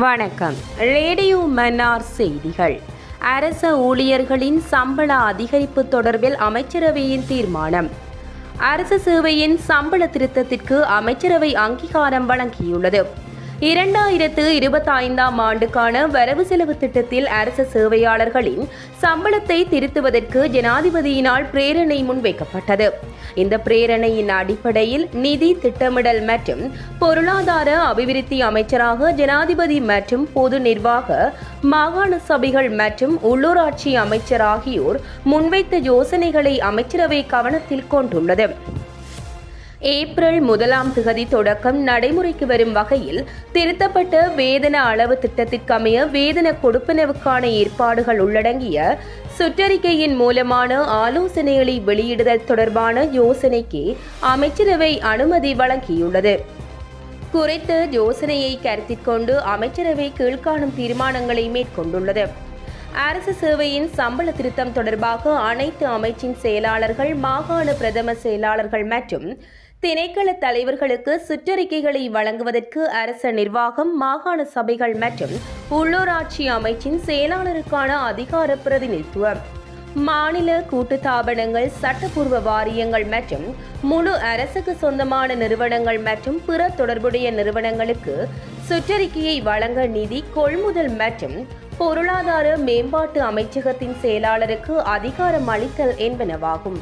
வணக்கம். ரேடியோ மன்னார் செய்திகள். அரச ஊழியர்களின் சம்பள அதிகரிப்பு தொடர்பில் அமைச்சரவையின் தீர்மானம். அரசு சேவையின் சம்பள திருத்தத்திற்கு அமைச்சரவை அங்கீகாரம் வழங்கியுள்ளது. இரண்டாயிரத்து இருபத்தைந்தாம் ஆண்டுக்கான வரவு செலவு திட்டத்தில் அரசு சேவையாளர்களின் சம்பளத்தை திருத்துவதற்கு ஜனாதிபதியினால் பிரேரணை முன்வைக்கப்பட்டது. இந்த பிரேரணையின் அடிப்படையில் நிதி திட்டமிடல் மற்றும் பொருளாதார அபிவிருத்தி அமைச்சராக ஜனாதிபதி மற்றும் பொது நிர்வாக மாகாண சபைகள் மற்றும் உள்ளூராட்சி அமைச்சர் ஆகியோர் முன்வைத்த யோசனைகளை அமைச்சரவை கவனத்தில் கொண்டுள்ளது. ஏப்ரல் முதலாம் திகதி தொடக்கம் நடைமுறைக்கு வரும் வகையில் திருத்தப்பட்ட வேதன அளவு திட்டத்திற்கமைய வேதன கொடுப்பனவுக்கான ஏற்பாடுகள் உள்ளடங்கிய சுற்றறிக்கையின் மூலமான ஆலோசனைகளை வெளியிடுதல் தொடர்பான யோசனைக்கு அமைச்சரவை அனுமதி வழங்கியுள்ளது. குறித்த யோசனையை கருத்திற்கொண்டு அமைச்சரவை கீழ்காணும் தீர்மானங்களை மேற்கொண்டுள்ளது. அரசு சேவையின் சம்பள திருத்தம் தொடர்பாக அனைத்து அமைச்சின் செயலாளர்கள் மாகாண பிரதம செயலாளர்கள் மற்றும் திணைக்கள தலைவர்களுக்கு சுற்றறிக்கைகளை வழங்குவதற்கு அரச நிர்வாகம் மாகாண சபைகள் மற்றும் உள்ளூராட்சி அமைச்சின் செயலாளருக்கான அதிகார பிரதிநிதித்துவம். மாநில கூட்டுத்தாபனங்கள் சட்டப்பூர்வ வாரியங்கள் மற்றும் முழு அரசுக்கு சொந்தமான நிறுவனங்கள் மற்றும் பிற தொடர்புடைய நிறுவனங்களுக்கு சுற்றறிக்கையை வழங்க நிதி கொள்முதல் மற்றும் பொருளாதார மேம்பாட்டு அமைச்சகத்தின் செயலாளருக்கு அதிகாரம் அளித்தல் என்பனவாகும்.